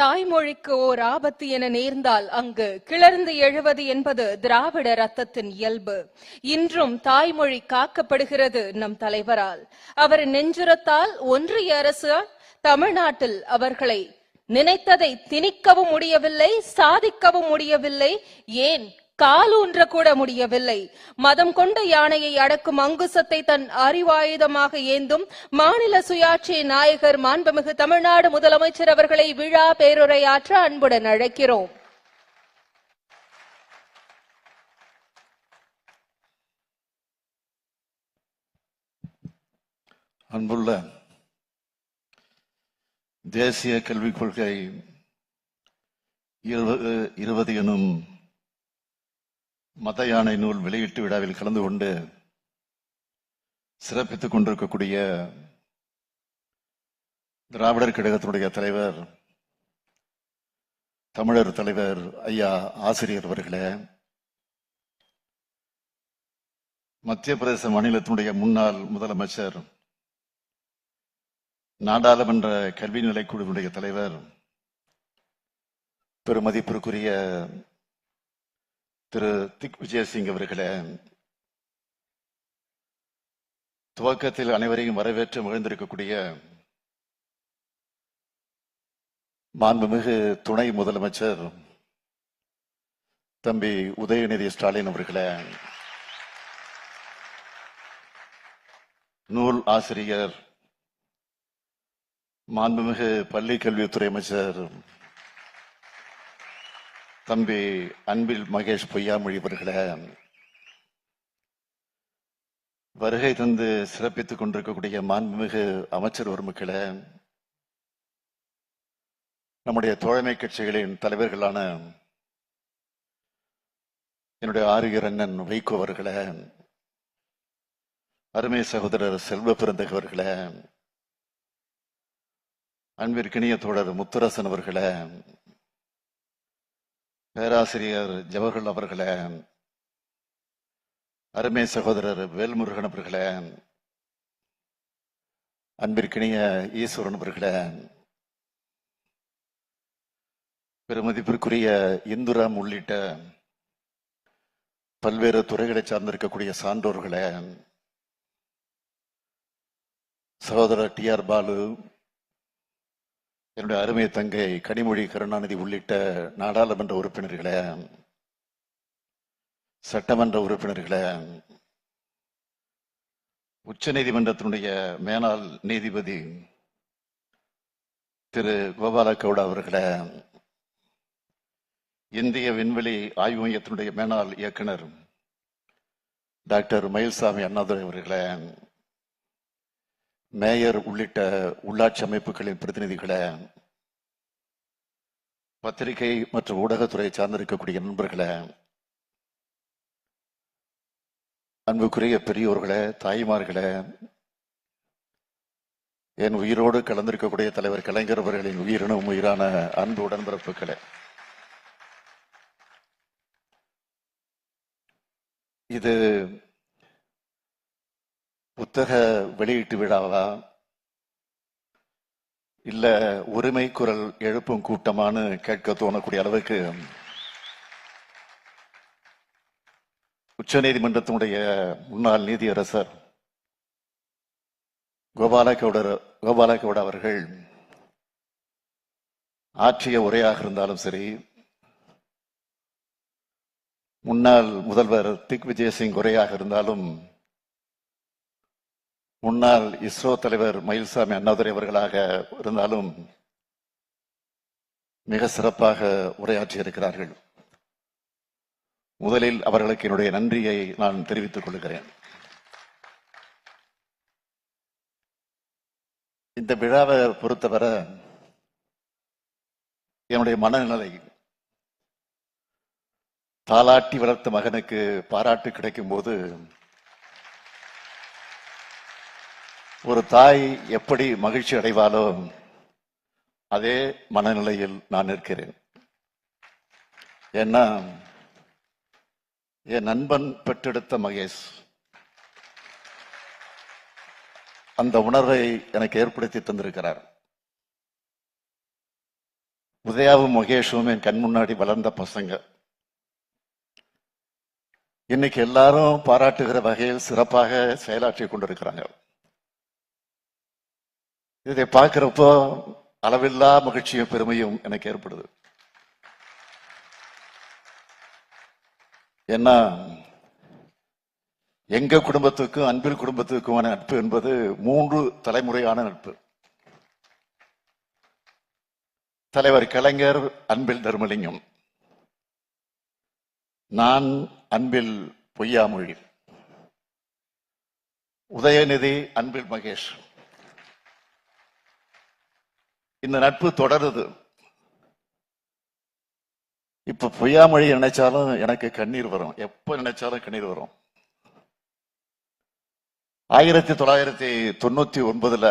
தாய்மொழிக்கு ஓர் ஆபத்து என நேர்ந்தால் அங்கு கிளர்ந்து எழுவது என்பது திராவிட ரத்தத்தின் இயல்பு. இன்றும் தாய்மொழி காக்கப்படுகிறது நம் தலைவரால். அவர் நெஞ்சுரத்தால் ஒன்றிய அரசு தமிழ்நாட்டில் அவர்களை நினைத்ததை திணிக்கவும் முடியவில்லை சாதிக்கவும் முடியவில்லை. ஏன் காலூன்ற கூட முடியவில்லை. மதம் கொண்ட யானையை அடக்கும் அங்குசத்தை தன் அறிவாயுதமாக ஏந்தும் மாநில சுயாட்சி நாயகர் மாண்புமிகு தமிழ்நாடு முதலமைச்சர் அவர்களை விழா பேருரையாற்ற அன்புடன் அழைக்கிறோம். அன்புள்ள தேசிய கல்விக் கொள்கை இருபது இருபது எனும் மத யானை நூல் வெளியீட்டு விழாவில் கலந்து கொண்டு சிறப்பித்துக் கொண்டிருக்கக்கூடிய திராவிடர் கழகத்தினுடைய தலைவர் தமிழர் தலைவர் ஐயா ஆசிரியர் அவர்களே மத்திய பிரதேச மாநிலத்தினுடைய முன்னாள் முதலமைச்சர் நாடாளுமன்ற கல்வி நிலைக்குழுவினுடைய தலைவர் பெருமதிப்பிற்குரிய திரு திக் விஜயசிங் அவர்களே துவக்கத்தில் அனைவரையும் வரவேற்று மகிழ்ந்திருக்கக்கூடிய மாண்புமிகு துணை முதலமைச்சர் தம்பி உதயநிதி ஸ்டாலின் அவர்களே நூல் ஆசிரியர் மாண்புமிகு பள்ளி கல்வித்துறை அமைச்சர் தம்பி அன்பில் மகேஷ் பொய்யாமொழி அவர்களே வருகை தந்து சிறப்பித்துக் கொண்டிருக்கக்கூடிய மாண்புமிகு அமைச்சர் ஒருமக்களே நம்முடைய தோழமை கட்சிகளின் தலைவர்களான என்னுடைய ஆரியர் அண்ணன் வைகோ அவர்களே அருமை சகோதரர் செல்வ பிறந்தக அவர்களே அன்பிற்கினிய தோழர் முத்துரசன் அவர்களே பேராசிரியர் ஜவஹர்லால் அவர்களே அருமை சகோதரர் வேல்முருகன் அவர்களே அன்பிற்கினிய ஈஸ்வரன் அவர்களே பெருமதிப்பிற்குரிய இந்துராம் உள்ளிட்ட பல்வேறு துறைகளை சார்ந்திருக்கக்கூடிய சான்றோர்களே சகோதரர் டி ஆர் பாலு என்னுடைய அருமை தங்கை கனிமொழி கருணாநிதி உள்ளிட்ட நாடாளுமன்ற உறுப்பினர்களே சட்டமன்ற உறுப்பினர்களே உச்ச நீதிமன்றத்தினுடைய மேலாள் நீதிபதி திரு கோபால கவுடா அவர்களே இந்திய விண்வெளி ஆய்வு மையத்தினுடைய மேலாள் இயக்குனர் டாக்டர் மயில்சாமி அண்ணாதுரை அவர்களே மேயர் உள்ளிட்ட உள்ளாட்சி அமைப்புகளின் பிரதிநிதிகளை பத்திரிகை மற்றும் ஊடகத்துறை சார்ந்திருக்கக்கூடிய நண்பர்களை அன்புக்குரிய பெரியோர்களே தாய்மார்களே என் உயிரோடு கலந்திருக்கக்கூடிய தலைவர் கலைஞர் அவர்களின் உயிரினும் உயிரான அன்பு உடன்பிறப்புகளே இது புத்தக வெளியீட்டு விழாவா? இல்ல உரிமை குரல் எழுப்பும் கூட்டமான்னு கேட்க தோணக்கூடிய அளவுக்கு உச்சநீதிமன்றத்தினுடைய முன்னாள் நீதியரசர் கோபாலகவுடர் கோபாலகவுட அவர்கள் ஆற்றிய உரையாக இருந்தாலும் சரி முன்னாள் முதல்வர் திக் விஜயசிங் உரையாக இருந்தாலும் முன்னாள் இஸ்ரோ தலைவர் மயில்சாமி அண்ணாதுரை அவர்களாக இருந்தாலும் மிக சிறப்பாக உரையாற்றி இருக்கிறார்கள் முதலில் அவர்களுக்கு என்னுடைய நன்றியை நான் தெரிவித்துக் கொள்கிறேன். இந்த விழாவை பொறுத்தவரை என்னுடைய மனநிலை தாலாட்டி வளர்த்த மகனுக்கு பாராட்டு கிடைக்கும் போது ஒரு தாய் எப்படி மகிழ்ச்சி அடைவாலோ அதே மனநிலையில் நான் இருக்கிறேன் ஏன்னா என் நண்பன் பெற்றெடுத்த மகேஷ் அந்த உணர்வை எனக்கு ஏற்படுத்தி தந்திருக்கிறார். உதயாவும் மகேஷும் என் கண் முன்னாடி வளர்ந்த பசங்க. இன்னைக்கு எல்லாரும் பாராட்டுகிற வகையில் சிறப்பாக செயலாற்றி கொண்டிருக்கிறாங்க இதை பார்க்கிறப்போ அளவில்லா மகிழ்ச்சியும் பெருமையும் எனக்கு ஏற்படுது. ஏன்னா எங்க குடும்பத்துக்கும் அன்பில் குடும்பத்துக்குமான நட்பு என்பது மூன்று தலைமுறையான நட்பு. தலைவர் கலைஞர் அன்பில் தர்மலிங்கம். நான் அன்பில் பொய்யாமொழி. உதயநிதி அன்பில் மகேஷ். இந்த நட்பு தொடருது. இப்ப பொய்யாமொழி நினைச்சாலும் எனக்கு கண்ணீர் வரும். எப்ப நினைச்சாலும் கண்ணீர் வரும். ஆயிரத்தி தொள்ளாயிரத்தி தொண்ணூத்தி ஒன்பதுல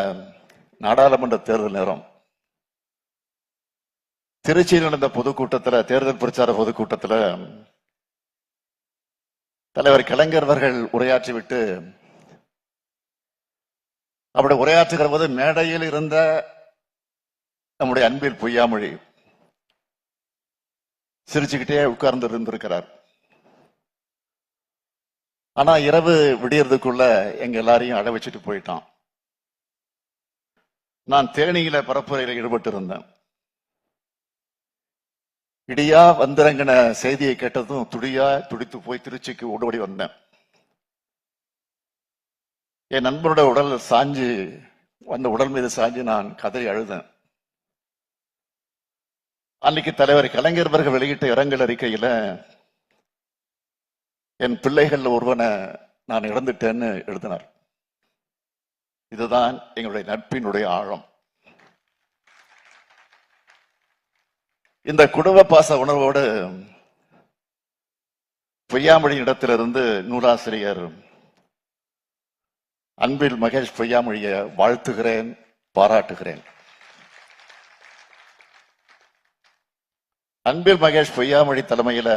நாடாளுமன்ற தேர்தல் நேரம். திருச்சியில் நடந்த பொதுக்கூட்டத்தில் தேர்தல் பிரச்சார பொதுக்கூட்டத்துல தலைவர் கலைஞர் அவர்கள் உரையாற்றி விட்டு அப்படி உரையாற்றுகிற போது மேடையில் இருந்த நம்முடைய அன்பில் பொய்யாமொழி சிரிச்சுக்கிட்டே உட்கார்ந்து இருந்திருக்கிறார். ஆனா இரவு விடியறதுக்குள்ள எங்க எல்லாரையும் அழ வச்சுட்டு போயிட்டான். நான் தேனியில பரப்புரையில் ஈடுபட்டு இருந்தேன் இடியா வந்திறங்கின செய்தியை கேட்டதும் துடியா துடித்து போய் திருச்சிக்கு ஓடோடி வந்தேன். என் நண்பரோட உடல் சாஞ்சு அந்த உடல் மீது சாஞ்சு நான் கதறி அழுதேன். அன்னைக்கு தலைவர் கலைஞர் அவர்கள் வெளியிட்ட இரங்கல் அறிக்கையில என் பிள்ளைகள் ஒருவனை நான் இழந்துட்டேன்னு எழுதினார். இதுதான் எங்களுடைய நட்பினுடைய ஆழம். இந்த குடும்ப பாச உணர்வோடு பொய்யாமொழி இடத்திலிருந்து நூலாசிரியர் அன்பில் மகேஷ் பொய்யாமொழியை வாழ்த்துகிறேன் பாராட்டுகிறேன். அன்பில் மகேஷ் பொய்யாமொழி தலைமையில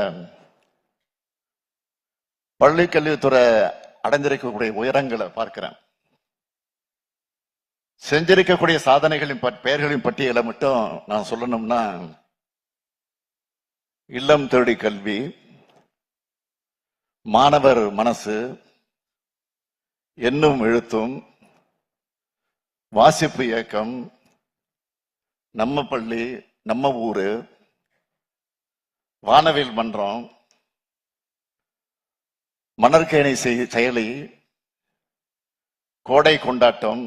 பள்ளி கல்வித்துறை அடைஞ்சிருக்கக்கூடிய உயரங்களை பார்க்கிறேன். செஞ்சிருக்கக்கூடிய சாதனைகளின் பட்- பெயர்களின் பட்டியலை மட்டும் நான் சொல்லணும்னா இல்லம் தேடி கல்வி மாணவர் மனசு எண்ணும் எழுத்தும் வாசிப்பு இயக்கம் நம்ம பள்ளி நம்ம ஊரு வானவில் மன்றம் மணற்கேணி செயலி கோடை கொண்டாட்டம்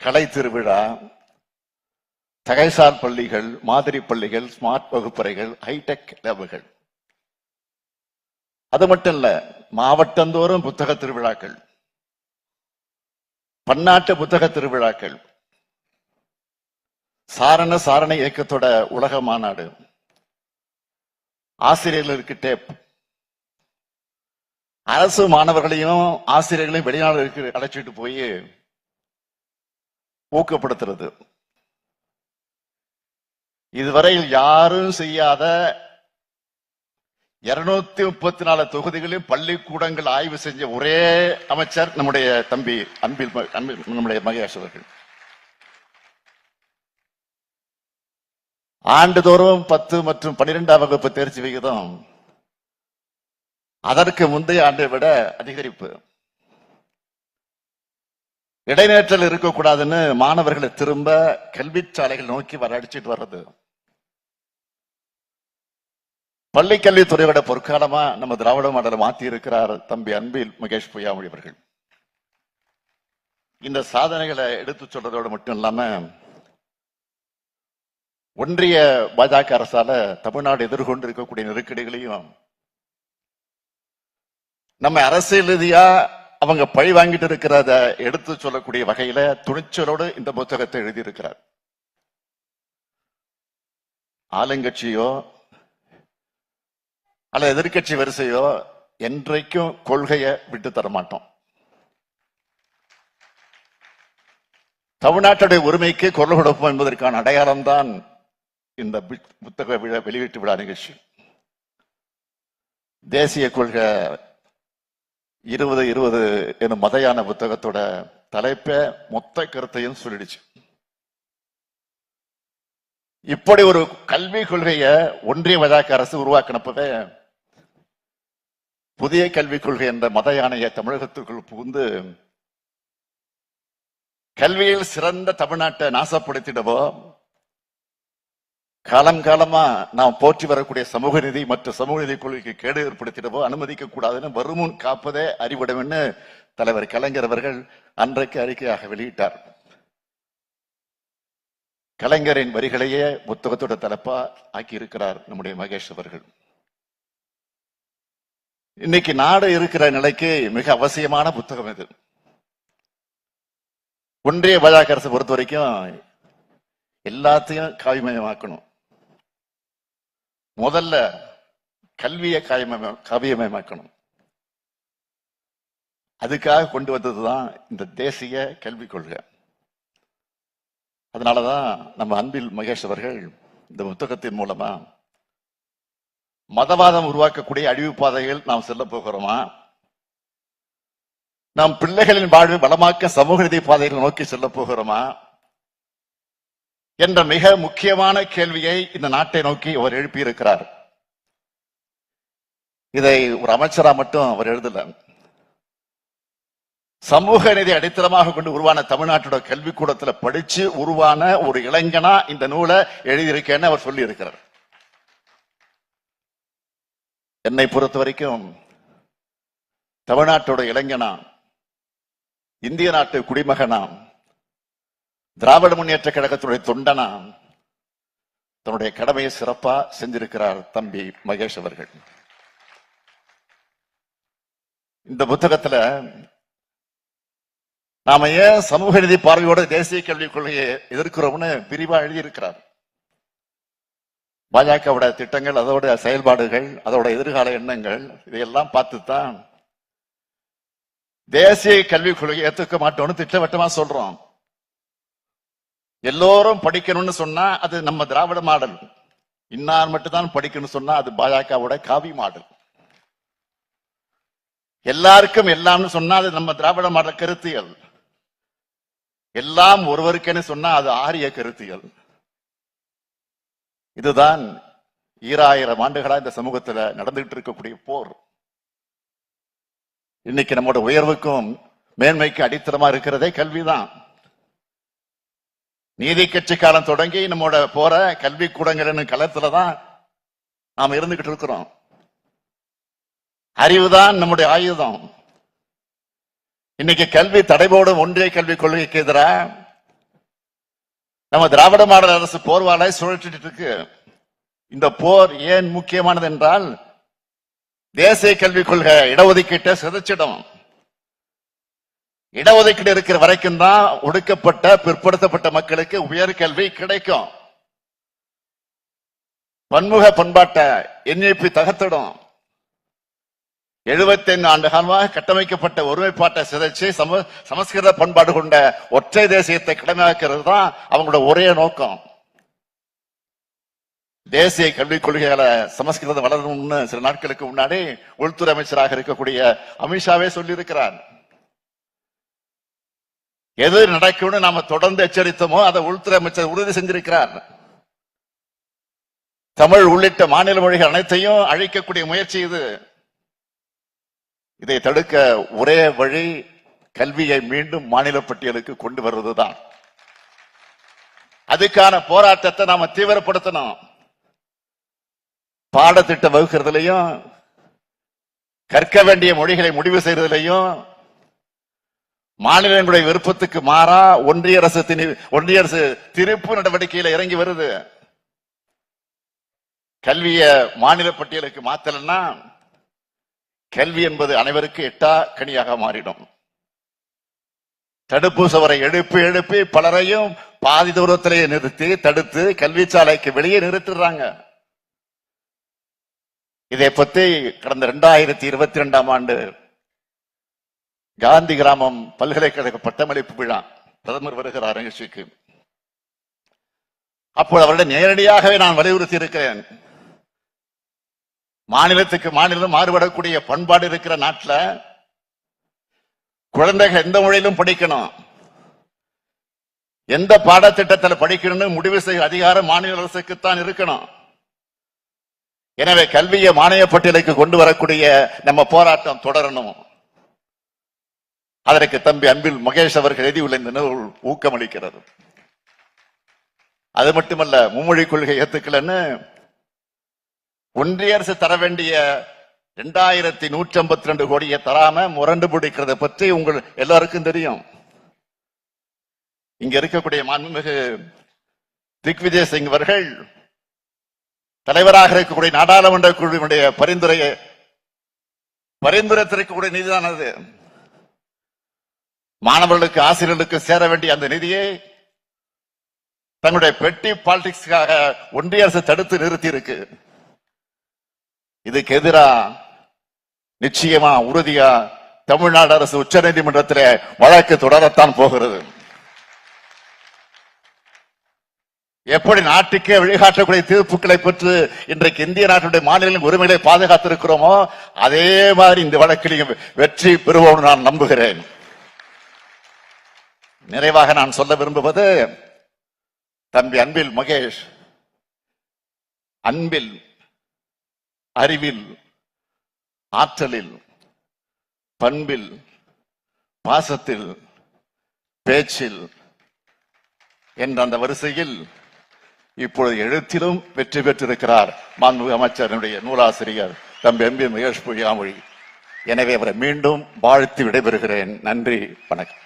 கலை திருவிழா தகைசார் பள்ளிகள் மாதிரி பள்ளிகள் ஸ்மார்ட் வகுப்பறைகள் ஹைடெக் லேபுகள் அது மட்டும் இல்ல மாவட்டந்தோறும் புத்தக திருவிழாக்கள் பன்னாட்டு புத்தக திருவிழாக்கள் சாரண சாரண இயக்கத்தோட உலக மாநாடு. ஆசிரியர்களுக்கு டேப் அரசு மாணவர்களையும் ஆசிரியர்களையும் வெளிநாடுகளுக்கு அழைச்சிட்டு போய் ஊக்கப்படுத்துறது. இதுவரையில் யாரும் செய்யாத இருநூத்தி முப்பத்தி நாலு தொகுதிகளில் பள்ளிக்கூடங்கள் ஆய்வு செஞ்ச ஒரே அமைச்சர் நம்முடைய தம்பி அன்பில் அன்பில் நம்முடைய மகேஷ் அவர்கள். ஆண்டுதோறும் பத்து மற்றும் பன்னிரெண்டாம் வகுப்பு தேர்ச்சி விகிதம். அதற்கு முந்தைய ஆண்டை விட அதிகரிப்பு. இடைநேற்றல் இருக்கக்கூடாதுன்னு மாணவர்களை திரும்ப கல்விச்சாலைகள் நோக்கி வர அடிச்சிட்டு வர்றது. பள்ளிக்கல்வித்துறையோட பொற்காலமா நம்ம திராவிட மாடலை மாத்தி இருக்கிறார் தம்பி அன்பில் மகேஷ் பொய்யாமொழி அவர்கள். இந்த சாதனைகளை எடுத்து சொல்றதோடு மட்டும் இல்லாம ஒன்றிய பாஜக அரசால தமிழ்நாடு எதிர்கொண்டு இருக்கக்கூடிய நெருக்கடிகளையும் நம்ம அரசியல் ரீதியா அவங்க பழி வாங்கிட்டு இருக்கிறத எடுத்து சொல்லக்கூடிய வகையில துணிச்சலோடு இந்த புத்தகத்தை எழுதியிருக்கிறார். ஆளுங்கட்சியோ அல்ல எதிர்கட்சி வரிசையோ என்றைக்கும் கொள்கையை விட்டு தர மாட்டோம். தமிழ்நாட்டுடைய உரிமைக்கு குரல் கொடுப்போம் என்பதற்கான அடையாளம் தான் இந்த புத்தக விழா வெளியீட்டு விழா நிகழ்ச்சி. தேசிய கொள்கை இருபது இருபது எனும் மதையான புத்தகத்தோட தலைப்ப மொத்த கருத்தையும் சொல்லிடுச்சு. இப்படி ஒரு கல்வி கொள்கைய ஒன்றிய வழக்க அரசு உருவாக்கினப்பவே புதிய கல்விக் கொள்கை என்ற மத யானையை தமிழகத்துக்குள் புகுந்து கல்வியில் சிறந்த தமிழ்நாட்டை நாசப்படுத்திடவோ காலம் காலமா நாம் போற்றி வரக்கூடிய சமூக நிதி மற்றும் சமூக நிதி கொள்கைக்கு கேடு ஏற்படுத்திடவோ அனுமதிக்க கூடாதுன்னு வருமுன் காப்பதே அறிவிடம்னு தலைவர் கலைஞர் அவர்கள் அன்றைக்கு அறிக்கையாக வெளியிட்டார். கலைஞரின் வரிகளையே புத்தகத்தோட தலைப்பா ஆக்கி இருக்கிறார் நம்முடைய மகேஷ் அவர்கள். இன்னைக்கு நாடு இருக்கிற நிலைக்கு மிக அவசியமான புத்தகம் இது. ஒன்றிய பாஜக அரசு பொறுத்த வரைக்கும் எல்லாத்தையும் காவிமயமாக்கணும். முதல்ல கல்வியை காயமய காவியமயமாக்கணும். அதுக்காக கொண்டு வந்ததுதான் இந்த தேசிய கல்விக் கொள்கை. அதனாலதான் நம்ம அன்பில் மகேஷ் அவர்கள் இந்த புத்தகத்தின் மூலமா மதவாதம் உருவாக்கக்கூடிய அழிவு பாதைகள் நாம் செல்ல போகிறோமா? நம் பிள்ளைகளின் வாழ்வை வளமாக்க சமூக நீதி பாதைகளை நோக்கி செல்ல போகிறோமா? என்ற மிக முக்கியமான கேள்வியை இந்த நாட்டை நோக்கி அவர் எழுப்பியிருக்கிறார். இதை ஒரு அமைச்சரா மட்டும் அவர் எழுதல. சமூக நிதி அடித்தளமாக கொண்டு உருவான தமிழ்நாட்டோட கல்விக்கூடத்துல படிச்சு உருவான ஒரு இளைஞனா இந்த நூலை எழுதியிருக்கேன்னு அவர் சொல்லி இருக்கிறார் என்னை பொறுத்த வரைக்கும் தமிழ்நாட்டோட இளைஞனா இந்திய நாட்டு குடிமகனாம் திராவிட முன்னேற்ற கழகத்துடைய தொண்டனா தன்னுடைய கடமையை சிறப்பா செஞ்சிருக்கிறார் தம்பி மகேஷ் அவர்கள். இந்த புத்தகத்துல நாம ஏன் சமூக நீதி பார்வையோட தேசிய கல்விக் கொள்கையை எதிர்க்கிறோம்னு விரிவா எழுதியிருக்கிறார். பாஜகவோட திட்டங்கள் அதோட செயல்பாடுகள் அதோட எதிர்கால எண்ணங்கள் இதையெல்லாம் பார்த்து தான் தேசிய கல்விக் கொள்கையை ஏத்துக்க மாட்டோம்னு திட்டவட்டமா சொல்றோம். எல்லோரும் படிக்கணும்னு சொன்னா அது நம்ம திராவிட மாடல். இன்னார் மட்டும் தான் படிக்கணும்னு சொன்னா அது பாஜகவோட காவி மாடல். எல்லாருக்கும் எல்லாம்னு சொன்னா அது நம்ம திராவிட மாடல் கருத்தியல். எல்லாம் ஒருவருக்கேன்னு சொன்னா அது ஆரிய கருத்தியல். இதுதான் ஈராயிரம் ஆண்டுகளா இந்த சமூகத்துல நடந்துகிட்டு இருக்கக்கூடிய போர். இன்னைக்கு நம்மோட உயர்வுக்கும் மேன்மைக்கு அடித்தளமா இருக்கிறதே கல்விதான். நீதி கட்சி காலம் தொடங்கி நம்மோட போற கல்வி கூடங்கள் களத்துலதான் நாம் இருந்துகிட்டு இருக்கிறோம். அறிவுதான் நம்முடைய ஆயுதம். இன்னைக்கு கல்வி தடைபோடும் ஒன்றிய கல்விக் கொள்கைக்கு எதிராக நம்ம திராவிட மாடல் அரசு போர்வாலை சுழற்றிட்டு இருக்கு. இந்த போர் ஏன் முக்கியமானது என்றால் தேசிய கல்விக் கொள்கை இடஒதுக்கீட்டை சிதைச்சிடும். இடஒதுக்கீடு இருக்கிற வரைக்கும் தான் ஒடுக்கப்பட்ட பிற்படுத்தப்பட்ட மக்களுக்கு உயர்கல்வி கிடைக்கும். பன்முக பண்பாட்டை என்ஐபி தகர்த்திடும். 75 ஆண்டு காலமாக கட்டமைக்கப்பட்ட ஒருமைப்பாட்டை சிதைச்சு சம சமஸ்கிருத பண்பாடு கொண்ட ஒற்றை தேசியத்தை கடமையாக்கிறது தான் அவங்களோட ஒரே நோக்கம். தேசிய கல்விக் கொள்கைகளை சமஸ்கிருதம் வளரணும்னு சில நாட்களுக்கு முன்னாடி உள்துறை அமைச்சராக இருக்கக்கூடிய அமித்ஷாவே சொல்லியிருக்கிறார். எது நடக்கும்னு நாம தொடர்ந்து எச்சரித்தோமோ அதை உள்துறை அமைச்சர் உறுதி செஞ்சிருக்கிறார். தமிழ் உள்ளிட்ட மாநில மொழிகள் அனைத்தையும் அழிக்கக்கூடிய முயற்சி இது. இதை தடுக்க ஒரே வழி கல்வியை மீண்டும் மாநில பட்டியலுக்கு கொண்டு வருவதுதான் அதுக்கான போராட்டத்தை நாம தீவிரப்படுத்தணும். பாடத்திட்டம் வகுக்கிறதுலையும் கற்க வேண்டிய மொழிகளை முடிவு செய்யறதுலையும் மாநிலங்களுடைய விருப்பத்துக்கு மாறா ஒன்றிய அரசு திணி- ஒன்றிய அரசு திருப்பு நடவடிக்கையில இறங்கி வருது. கல்விய மாநில பட்டியலுக்கு மாத்தலன்னா கல்வி என்பது அனைவருக்கு எட்டா கனியாக மாறிடும். தடுப்பு சுவரை எழுப்பி எழுப்பி பலரையும் பாதி தூரத்திலேயே நிறுத்தி தடுத்து கல்வி சாலைக்கு வெளியே நிறுத்திடுறாங்க. இதை பத்தி கடந்த இரண்டாயிரத்தி இருபத்தி ரெண்டாம் ஆண்டு காந்தி கிராமம் பல்கலைக்கழக பட்டமளிப்பு விழா. பிரதமர் வருகிறார் நிகழ்ச்சிக்கு. அப்போது அவரிடம் நேரடியாகவே நான் வலியுறுத்தி இருக்கிறேன் மாநிலத்துக்கு மாநிலம் மாறுபடக்கூடிய பண்பாடு இருக்கிற நாட்டுல குழந்தைகள் எந்த மொழியிலும் படிக்கணும். எந்த பாடத்திட்டத்தில் படிக்கணும்னு முடிவு செய்ய அதிகாரம் மாநில அரசுக்குத்தான் இருக்கணும். எனவே கல்வியை மானிய பட்டியலுக்கு கொண்டு வரக்கூடிய நம்ம போராட்டம் தொடரணும். அதற்கு தம்பி அன்பில் மகேஷ் அவர்கள் எழுதியுள்ள இந்த நூல் ஊக்கமளிக்கிறது. அது மட்டுமல்ல மும்மொழி கொள்கை ஏத்துக்கலன்னு ஒன்றிய அரசு தர வேண்டிய இரண்டாயிரத்தி நூற்றி ஐம்பத்தி ரெண்டு கோடியை தராம முரண்டு பிடிக்கிறத பற்றி உங்கள் எல்லாருக்கும் தெரியும். இங்க இருக்கக்கூடிய மாண்புமிகு திக்விஜய் சிங் அவர்கள் தலைவராக இருக்கக்கூடிய நாடாளுமன்ற குழுவினுடைய பரிந்துரையை பரிந்துரைத்திருக்கக்கூடிய நீதிதான் அது. மாணவர்களுக்கு ஆசிரியர்களுக்கு சேர வேண்டிய அந்த நிதியை தங்களுடைய பெட்டி பாலிடிக்ஸ்க்காக ஒன்றிய அரசு தடுத்து நிறுத்தி இருக்கு இதுக்கு எதிரா நிச்சயமா உறுதியா தமிழ்நாடு அரசு உச்ச நீதிமன்றத்தில் வழக்கு தொடரத்தான் போகிறது. எப்படி நாட்டுக்கே வழிகாட்டக்கூடிய தீர்ப்புகளை பெற்று இன்றைக்கு இந்திய நாட்டுடைய மாநிலங்களின் உரிமைகளை பாதுகாத்திருக்கிறோமோ அதே மாதிரி இந்த வழக்கிலையும் வெற்றி பெறுவோம் நான் நம்புகிறேன். நிறைவாக நான் சொல்ல விரும்புவது தம்பி அன்பில் மகேஷ். அன்பில் அறிவில் ஆற்றலில் பண்பில் பாசத்தில் பேச்சில் என்ற அந்த வரிசையில் இப்பொழுது எழுத்திலும் வெற்றி பெற்றிருக்கிறார் மாண்புமிகு அமைச்சரனுடைய நூலாசிரியர் தம்பி எம்பி மகேஷ் புயாமொழி எனவே அவரை மீண்டும் வாழ்த்து விடைபெறுகிறேன். நன்றி வணக்கம்.